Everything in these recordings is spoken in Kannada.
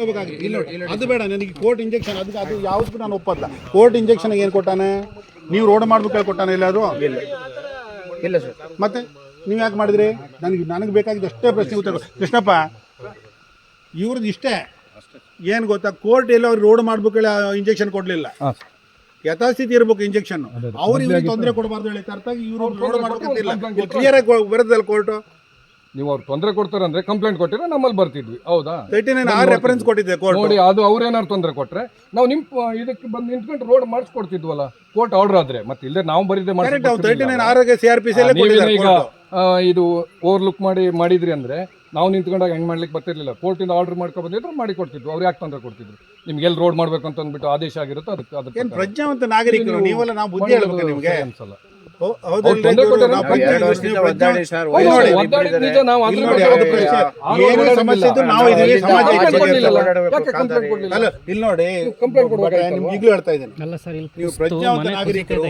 ಹೋಗ್ಬೇಕಾಗಿತ್ತು. ಇಲ್ಲಿ ನೋಡಿ ಅದು ಬೇಡ ನನಗೆ ಕೋರ್ಟ್ ಇಂಜೆಕ್ಷನ್ ಅದಕ್ಕೆ ಅದು ಯಾವ್ದು ನಾನು ಒಪ್ಪಲ್ಲ. ಕೋರ್ಟ್ ಇಂಜೆಕ್ಷನ್ ಏನು ಕೊಟ್ಟಾನೆ? ನೀವು ರೋಡ್ ಮಾಡ್ಬೇಕು ಕೊಟ್ಟಾನೆ ಎಲ್ಲಾದ್ರು ಇಲ್ಲ. ಸರ್. ಮತ್ತೆ ನೀವು ಯಾಕೆ ಮಾಡಿದ್ರಿ? ನನಗೆ ನನಗೆ ಬೇಕಾಗಿದ್ದು ಅಷ್ಟೇ ಪ್ರಶ್ನೆ ಉತ್ತರ ಕೃಷ್ಣಪ್ಪ ಇವ್ರದ್ದು ಇಷ್ಟೇ. ಏನು ಗೊತ್ತಾ? ಕೋರ್ಟ್ ಎಲ್ಲ ಅವ್ರಿಗೆ ರೋಡ್ ಮಾಡ್ಬೇಕು ಹೇಳಿ ಇಂಜೆಕ್ಷನ್ ಕೊಡಲಿಲ್ಲ. ಯಥಾಸ್ಥಿತಿ ಇರ್ಬೇಕು ಇಂಜೆಕ್ಷನ್ ಅವ್ರಿಗೆ ಇವ್ರಿಗೆ ತೊಂದರೆ ಕೊಡಬಾರ್ದು ಹೇಳಿ. ಅರ್ಥ ಇವರು ರೋಡ್ ಮಾಡ್ಬೇಕಂತಿಲ್ಲ ಕ್ಲಿಯರ್ ಆಗಿ ಬರೋದಲ್ಲ ಕೋರ್ಟು? ನೀವು ಅವ್ರು ತೊಂದರೆ ಕೊಡ್ತಾರೆ ಅಂದ್ರೆ ಕಂಪ್ಲೇಂಟ್ ಕೊಟ್ಟಿರ ನಮ್ಮಲ್ಲಿ ಬರ್ತಿದ್ವಿ. ಹೌದಾ? ತರ್ಟಿ ನೈನ್ ಆರ್ ರೆಫರೆನ್ಸ್ ಕೊಟ್ಟಿದ್ದೆ ಕೋರ್ಟ್ ನೋಡಿ ಅದು ಅವ್ರೇನಾರು ತೊಂದರೆ ಕೊಟ್ರೆ ನಾವು ನಿಮ್ ಇದಕ್ಕೆ ಬಂದು ನಿಂತ್ಕೊಂಡು ರೋಡ್ ಮಾಡಿಸ್ಕೊಡ್ತಿದ್ವಲ್ಲ ಕೋರ್ಟ್ ಆರ್ಡರ್ ಆದ್ರೆ ಮತ್ತೆ ಇಲ್ಲದೆ ನಾವು ಬರೀದೆ ಕರೆಕ್ಟ್ ಅವ್ರು thirty nine R C R P C ಈಗ ಆ, ಇದು ಓವರ್ ಲುಕ್ ಮಾಡಿ ಮಾಡಿದ್ರಿ ಅಂದ್ರೆ ನಾವು ನಿಂತ್ಕೊಂಡಾಗ ಹೆಂಗ್ ಮಾಡ್ಲಿಕ್ಕೆ ಬರ್ತಿರ್ಲಿಲ್ಲ. ಕೋರ್ಟಿಂದ ಆರ್ಡರ್ ಮಾಡ್ಕೊ ಬಂದಿದ್ರು ಮಾಡಿ ಕೊಡ್ತಿದ್ವು. ಅವ್ರು ಯಾಕೆ ತೊಂದರೆ ಕೊಡ್ತಿದ್ರು? ನಿಮ್ಗೆ ಎಲ್ಲಿ ರೋಡ್ ಮಾಡ್ಬೇಕಂತ ಅಂತ ಅಂದ್ಬಿಟ್ಟು ಆದೇಶ ಆಗಿರುತ್ತೆ ಅದಕ್ಕೆ ಅದಕ್ಕೆ ಪ್ರಜ್ಞಾವಂತ ನಾಗರಿಕರು ನೀವೆಲ್ಲ ನಾವು ಬುದ್ಧಿ ಹೇಳ್ಬೇಕು ನಿಮ್ಗೆ. ಅನ್ಸಲ್ಲ ಇಲ್ಲಿ ನೋಡಿ, ಈಗಲೂ ಹೇಳ್ತಾ ಇದ್ದೀನಿ. ಕುಸ್ತು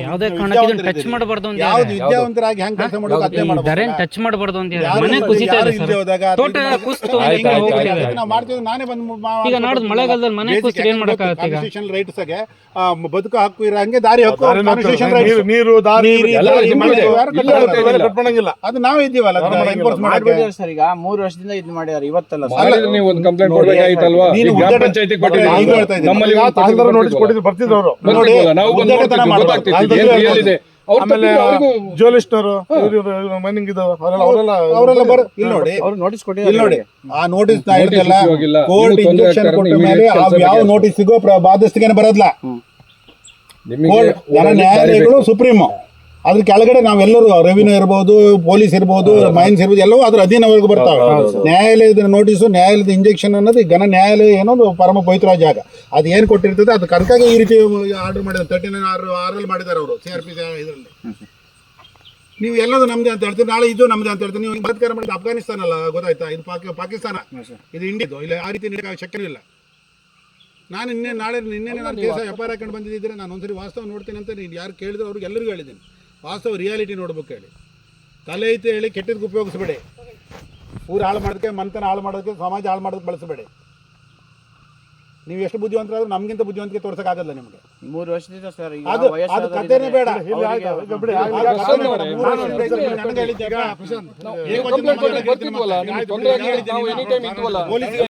ಯಾವುದೇ ಕಾರಣಕ್ಕೂ ಟಚ್. ಮಾಡಬಾರ್ದು ಅಂತ ಯಾವ್ದು ವಿದ್ಯಾವಂತರಾಗಿ ಹೆಂಗ್ ಕೆಲಸ ಮಾಡೋದು? ಅದೇ ಈ ಟಚ್ ಮಾಡಬಾರ್ದು ಅಂತ. ಮನೆ ಇದೆ ಹೋದಾಗ ತೋಟ ಕುಸ್ತು ನಾವು ಮಾಡ್ತೀವಿ ನಾನೇ ಬಂದು ಈಗ ನಾಡ್ದು ಮಳೆಗಾಲದಲ್ಲಿ ಮನೆ ಕುಸಿದ್ರೆ ಏನ್ ಮಾಡಕ್ಕಾಗತ್ತೆ ಈಗ? ರೈಟ್ಸ್ ಬದುಕು ಹಕ್ಕು ಇರೋ ಹಂಗೆ ದಾರಿ ಹಕ್ಕು ನೀರು ದಾರಿ ಕಟ್ಕೊಳಂಗಿಲ್ಲ ಅದು ನಾವೇ ಇದ್ದೀವಲ್ಲ ಎನ್ಫೋರ್ಸ್ ಮಾಡ್ಬಿಟ್ಟಿದ್ದಾರೆ ಸರ್ ಈಗ ಮೂರು ವರ್ಷದಿಂದ ಇದು ಮಾಡಿದ್ದಾರೆ ಇವತ್ತಲ್ಲ ಸರ್. ನೀವು ಒಂದು ಕಂಪ್ಲೇಂಟ್ ಕೊಡ್ಬೇಕಾಗಿತ್ತಲ್ವಾ ನೀನು ಗ್ರಾಮ ಉದ್ದಾಟ- ಪಂಚಾಯತಿ ಈಗ ನಮ್ಮಲ್ಲಿ ತಹಸೀಲ್ದಾರ್ ನೋಟಿಸ್ ಕೊಟ್ಟಿದ್ವಲ್ಲ. ಕೊಟ್ಟಿದ್ರು ಬರ್ತಿದ್ರು ಅವರು. ನೋಡಿ, ನಾವು ಬಂದು ನೋಡ್ತಿದ್ವಿ. ಗೊತ್ತಾಗ್ತಿತ್ತು, ಏನಿದೆ ಆಮೇಲೆ ಮೈನಿಂಗ್ ಇದು ಅವರೆಲ್ಲ ಅವರೆಲ್ಲ ಅವರೆಲ್ಲ ಬರ ಇಲ್ಲಿ ನೋಡಿ. ಅವ್ರು ನೋಟಿಸ್ ಇಲ್ಲಿ ನೋಡಿ. ಆ ನೋಟಿಸ್ ನಾ ಕೋರ್ಟ್ ಇಂಜೆಕ್ಷನ್ ಕೊಟ್ಟ ಮೇಲೆ ಆ ಯಾವ. ನೋಟಿಸ್ ಸಿಗೋ ಬರೋದಿಲ್ಲ. ಕೋರ್ಟ್ ನ್ಯಾಯಾಲಯಗಳು. ಸುಪ್ರೀಂ ಅದ್ರ ಕೆಳಗಡೆ ನಾವೆಲ್ಲರೂ ರೆವಿನ್ಯೂ ಇರ್ಬೋದು ಪೊಲೀಸ್ ಇರ್ಬೋದು ಮೈನ್ಸ್ ಇರ್ಬೋದು ಎಲ್ಲವೂ ಅದ್ರ ಅಧೀನವರೆಗೂ ಬರ್ತಾವೆ. ನ್ಯಾಯಾಲಯದ ನೋಟಿಸು ನ್ಯಾಯಾಲಯದ ಇಂಜೆಕ್ಷನ್ ಅನ್ನೋದು ಘನ ನ್ಯಾಯಾಲಯ ಏನೋ ಪರಮ ಪವಿತ್ರ ಜಾಗ. ಅದು ಏನು ಕೊಟ್ಟಿರ್ತದೆ ಅದು ಕರ್ಕಾಗಿ ಈ ರೀತಿ ಆರ್ಡರ್ ಮಾಡಿದ್ದಾರೆ. ತರ್ಟಿ ನೈನ್ ಆರ್ ಆರಲ್ಲಿ ಮಾಡಿದ್ದಾರೆ ಅವರು ಸಿ ಆರ್ ಪಿ ಇದರಲ್ಲಿ. ನೀವು ಎಲ್ಲದು ನಮ್ದೇ ಅಂತ ಹೇಳ್ತೀರಿ ನಾಳೆ ಇದು ನಮ್ದೇ ಅಂತ ಹೇಳ್ತೀರಿ. ನೀವು ಬಲಾತ್ಕಾರ ಮಾಡಿದ ಅಫ್ಘಾನಿಸ್ತಾನ ಅಲ್ಲ ಗೊತ್ತಾಯ್ತಾ? ಇದು ಪಾಕಿ ಪಾಕಿಸ್ತಾನ. ಇದು ಇಂಡಿಯದು ಇಲ್ಲ ಆ ರೀತಿ ನಡೆಯಕ್ಕೆ ಶಕ್ಯನೂ ಇಲ್ಲ. ನಾನು ನಿನ್ನೆ ನಾಳೆ ನಿನ್ನೆ ನಾನು ಕೇಸ ವ್ಯಾಪಾರ ಐ ಆರ್ ಹಾಕೊಂಡು ಬಂದಿದ್ದರೆ ನಾನು ಒಂದ್ಸರಿ ವಾಸ್ತವ ನೋಡ್ತೀನಿ ಅಂತ ನೀನು ಯಾರು ಕೇಳಿದ್ರು ಅವ್ರಿಗೆ ಎಲ್ಲರಿಗೂ ಹೇಳಿದ್ದೀನಿ. ವಾಸ್ತವ ರಿಯಾಲಿಟಿ ನೋಡ್ಬೇಕು ಹೇಳಿ. ತಲೆ ಐತೆ ಹೇಳಿ ಕೆಟ್ಟದಕ್ಕೆ ಉಪಯೋಗಿಸ್ಬೇಡಿ. ಊರು ಹಾಳು ಮಾಡೋದಕ್ಕೆ ಮನೆತನ ಹಾಳು ಮಾಡೋದಕ್ಕೆ ಸಮಾಜ ಹಾಳು ಮಾಡೋದಕ್ಕೆ ಬಳಸಬೇಡಿ. ನೀವು ಎಷ್ಟು ಬುದ್ಧಿವಂತರಾದ್ರೂ ನಮಗಿಂತ ಬುದ್ಧಿವಂತಿಕೆ ತೋರ್ಸೋಕ್ಕಾಗಲ್ಲ ನಿಮಗೆ. ಮೂರು ವರ್ಷದಿಂದ ಸರ್ ಅದು ಅದು ಕಥೆನೇ ಬೇಡ. ಅವರಿಗೆ- ಅದು